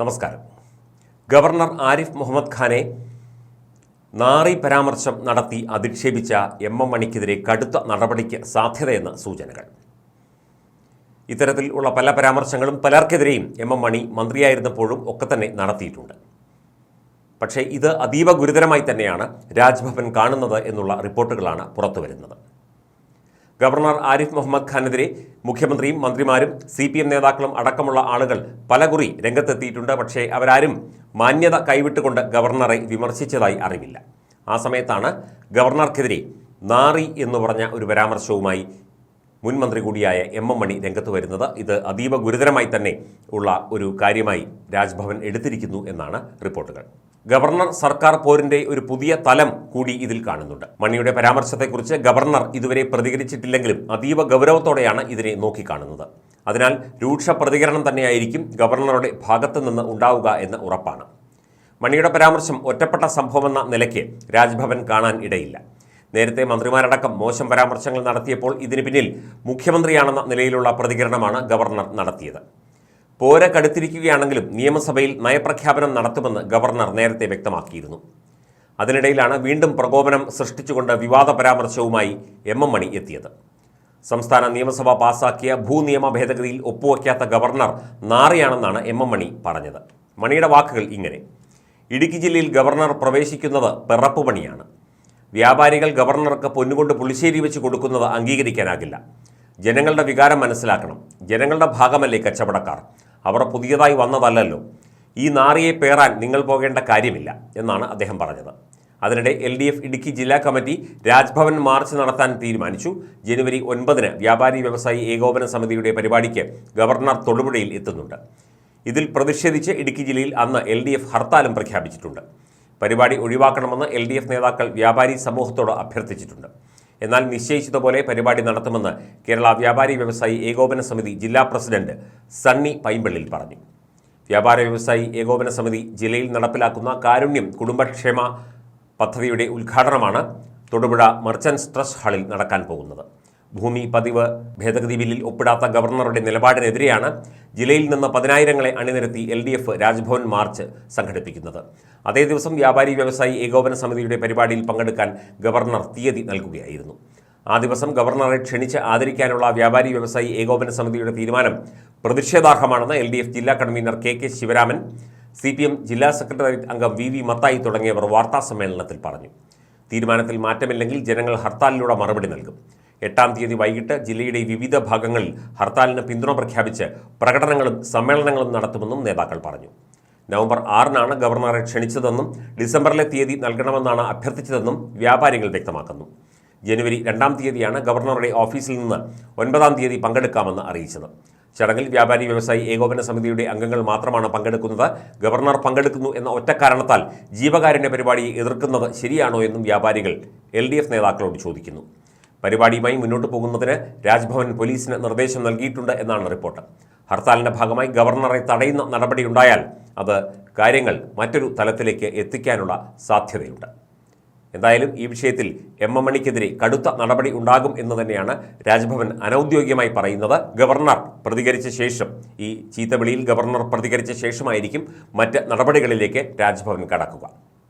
നമസ്കാരം. ഗവർണർ ആരിഫ് മുഹമ്മദ് ഖാനെ നാറി പരാമർശം നടത്തി അധിക്ഷേപിച്ച എം എം മണിക്കെതിരെ കടുത്ത നടപടിക്ക് സാധ്യതയെന്ന് സൂചനകൾ. ഇത്തരത്തിൽ ഉള്ള പല പരാമർശങ്ങളും പലർക്കെതിരെയും എം എം മണി മന്ത്രിയായിരുന്നപ്പോഴും ഒക്കെ തന്നെ നടത്തിയിട്ടുണ്ട്. പക്ഷേ ഇത് അതീവ ഗുരുതരമായി തന്നെയാണ് രാജ്ഭവൻ കാണുന്നത് എന്നുള്ള റിപ്പോർട്ടുകളാണ് പുറത്തുവരുന്നത്. ഗവർണർ ആരിഫ് മുഹമ്മദ് ഖാനെതിരെ മുഖ്യമന്ത്രിയും മന്ത്രിമാരും സി പി എം നേതാക്കളും അടക്കമുള്ള ആളുകൾ പലകുറി രംഗത്തെത്തിയിട്ടുണ്ട്. പക്ഷേ അവരാരും മാന്യത കൈവിട്ടുകൊണ്ട് ഗവർണറെ വിമർശിച്ചതായി അറിവില്ല. ആ സമയത്താണ് ഗവർണർക്കെതിരെ നാറി എന്ന് പറഞ്ഞ ഒരു പരാമർശവുമായി മുൻ മന്ത്രി കൂടിയായ എം എം മണി രംഗത്ത് വരുന്നത്. ഇത് അതീവ ഗുരുതരമായി തന്നെ ഉള്ള ഒരു കാര്യമായി രാജ്ഭവൻ എടുത്തിരിക്കുന്നു എന്നാണ് റിപ്പോർട്ടുകൾ. ഗവർണർ സർക്കാർ പോരിന്റെ ഒരു പുതിയ തലം കൂടി ഇതിൽ കാണുന്നുണ്ട്. മണിയുടെ പരാമർശത്തെക്കുറിച്ച് ഗവർണർ ഇതുവരെ പ്രതികരിച്ചിട്ടില്ലെങ്കിലും അതീവ ഗൗരവത്തോടെയാണ് ഇതിനെ നോക്കിക്കാണുന്നത്. അതിനാൽ രൂക്ഷ പ്രതികരണം തന്നെയായിരിക്കും ഗവർണറുടെ ഭാഗത്തു നിന്ന് ഉണ്ടാവുക എന്ന് ഉറപ്പാണ്. മണിയുടെ പരാമർശം ഒറ്റപ്പെട്ട സംഭവമെന്ന നിലയ്ക്ക് രാജ്ഭവൻ കാണാൻ ഇടയില്ല. നേരത്തെ മന്ത്രിമാരടക്കം മോശം പരാമർശങ്ങൾ നടത്തിയപ്പോൾ ഇതിന് പിന്നിൽ മുഖ്യമന്ത്രിയാണെന്ന നിലയിലുള്ള പ്രതികരണമാണ് ഗവർണർ നടത്തിയത്. പോര കടുത്തിരിക്കുകയാണെങ്കിലും നിയമസഭയിൽ നയപ്രഖ്യാപനം നടത്തുമെന്ന് ഗവർണർ നേരത്തെ വ്യക്തമാക്കിയിരുന്നു. അതിനിടയിലാണ് വീണ്ടും പ്രകോപനം സൃഷ്ടിച്ചുകൊണ്ട് വിവാദ പരാമർശവുമായി എം എം മണി എത്തിയത്. സംസ്ഥാന നിയമസഭ പാസാക്കിയ ഭൂനിയമ ഭേദഗതിയിൽ ഒപ്പുവയ്ക്കാത്ത ഗവർണർ നാറിയാണെന്നാണ് എം എം മണി പറഞ്ഞത്. മണിയുടെ വാക്കുകൾ ഇങ്ങനെ. ഇടുക്കി ജില്ലയിൽ ഗവർണർ പ്രവേശിക്കുന്നത് പിറപ്പ് പണിയാണ്. വ്യാപാരികൾ ഗവർണർക്ക് പൊന്നുകൊണ്ട് പുളിശ്ശേരി വെച്ച് കൊടുക്കുന്നത് അംഗീകരിക്കാനാകില്ല. ജനങ്ങളുടെ വികാരം മനസ്സിലാക്കണം. ജനങ്ങളുടെ ഭാഗമല്ലേ കച്ചവടക്കാർ. അവർ പുതിയതായി വന്നതല്ലല്ലോ. ഈ നാറിയെ പേറാൻ നിങ്ങൾ പോകേണ്ട കാര്യമില്ല എന്നാണ് അദ്ദേഹം പറഞ്ഞത്. അതിനിടെ എൽ ഡി എഫ് ഇടുക്കി ജില്ലാ കമ്മിറ്റി രാജ്ഭവൻ മാർച്ച് നടത്താൻ തീരുമാനിച്ചു. ജനുവരി ഒൻപതിന് വ്യാപാരി വ്യവസായി ഏകോപന സമിതിയുടെ പരിപാടിക്ക് ഗവർണർ തൊടുപുഴയിൽ എത്തുന്നുണ്ട്. ഇതിൽ പ്രതിഷേധിച്ച് ഇടുക്കി ജില്ലയിൽ അന്ന് എൽ ഡി എഫ് ഹർത്താലും പ്രഖ്യാപിച്ചിട്ടുണ്ട്. പരിപാടി ഒഴിവാക്കണമെന്ന് എൽ ഡി എഫ് നേതാക്കൾ വ്യാപാരി സമൂഹത്തോട് അഭ്യർത്ഥിച്ചിട്ടുണ്ട്. എന്നാൽ നിശ്ചയിച്ചതുപോലെ പരിപാടി നടത്തുമെന്ന് കേരള വ്യാപാരി വ്യവസായി ഏകോപന സമിതി ജില്ലാ പ്രസിഡന്റ് സണ്ണി പൈമ്പള്ളിൽ പറഞ്ഞു. വ്യാപാര വ്യവസായി ഏകോപന സമിതി ജില്ലയിൽ നടപ്പിലാക്കുന്ന കാരുണ്യം കുടുംബക്ഷേമ പദ്ധതിയുടെ ഉദ്ഘാടനമാണ് തൊടുപുഴ മർച്ചൻസ് ട്രസ്റ്റ് ഹാളിൽ നടക്കാൻ പോകുന്നത്. ഭൂമി പതിവ് ഭേദഗതി ബില്ലിൽ ഒപ്പിടാത്ത ഗവർണറുടെ നിലപാടിനെതിരെയാണ് ജില്ലയിൽ നിന്ന് പതിനായിരങ്ങളെ അണിനിരത്തി L D F Raj Bhavan march സംഘടിപ്പിക്കുന്നത്. അതേ ദിവസം വ്യാപാരി വ്യവസായി ഏകോപന സമിതിയുടെ പരിപാടിയിൽ പങ്കെടുക്കാൻ ഗവർണർ തീയതി നൽകുകയായിരുന്നു. ആ ദിവസം ഗവർണറെ ക്ഷണിച്ച് ആദരിക്കാനുള്ള വ്യാപാരി വ്യവസായി ഏകോപന സമിതിയുടെ തീരുമാനം പ്രതിഷേധാർഹമാണെന്ന് എൽ ജില്ലാ convenor K K Sivaraman C P M ജില്ലാ സെക്രട്ടേറിയറ്റ് അംഗം വി വി മത്തായി തുടങ്ങിയവർ വാർത്താ സമ്മേളനത്തിൽ പറഞ്ഞു. തീരുമാനത്തിൽ മാറ്റമില്ലെങ്കിൽ ജനങ്ങൾ ഹർത്താലിലൂടെ മറുപടി നൽകും. എട്ടാം തീയതി വൈകിട്ട് ജില്ലയുടെ വിവിധ ഭാഗങ്ങളിൽ ഹർത്താലിന് പിന്തുണ പ്രഖ്യാപിച്ച് പ്രകടനങ്ങളും സമ്മേളനങ്ങളും നടത്തുമെന്നും നേതാക്കൾ പറഞ്ഞു. നവംബർ ആറിനാണ് ഗവർണറെ ക്ഷണിച്ചതെന്നും ഡിസംബറിലെ തീയതി നൽകണമെന്നാണ് അഭ്യർത്ഥിച്ചതെന്നും വ്യാപാരികൾ വ്യക്തമാക്കുന്നു. ജനുവരി രണ്ടാം തീയതിയാണ് ഗവർണറുടെ ഓഫീസിൽ നിന്ന് ഒൻപതാം തീയതി പങ്കെടുക്കാമെന്ന് അറിയിച്ചത്. ചടങ്ങിൽ വ്യാപാരി വ്യവസായി ഏകോപന സമിതിയുടെ അംഗങ്ങൾ മാത്രമാണ് പങ്കെടുക്കുന്നത്. ഗവർണർ പങ്കെടുക്കുന്നു എന്ന ഒറ്റ കാരണത്താൽ ജീവകാരുണ്യ പരിപാടിയെ എതിർക്കുന്നത് ശരിയാണോ എന്നും വ്യാപാരികൾ എൽ നേതാക്കളോട് ചോദിക്കുന്നു. പരിപാടിയുമായി മുന്നോട്ട് പോകുന്നതിന് രാജ്ഭവൻ പോലീസിന് നിർദ്ദേശം നൽകിയിട്ടുണ്ട് എന്നാണ് റിപ്പോർട്ട്. ഹർത്താലിന്റെ ഭാഗമായി ഗവർണറെ തടയുന്ന നടപടിയുണ്ടായാൽ അത് കാര്യങ്ങൾ മറ്റൊരു തലത്തിലേക്ക് എത്തിക്കാനുള്ള സാധ്യതയുണ്ട്. എന്തായാലും ഈ വിഷയത്തിൽ എം എം മണിക്കെതിരെ കടുത്ത നടപടി ഉണ്ടാകും എന്ന് തന്നെയാണ് രാജ്ഭവൻ അനൌദ്യോഗികമായി പറയുന്നത്. ഗവർണർ പ്രതികരിച്ച ശേഷം ഈ ചീത്തവിളിയിൽ ഗവർണർ പ്രതികരിച്ച ശേഷമായിരിക്കും മറ്റ് നടപടികളിലേക്ക് രാജ്ഭവൻ കടക്കുക.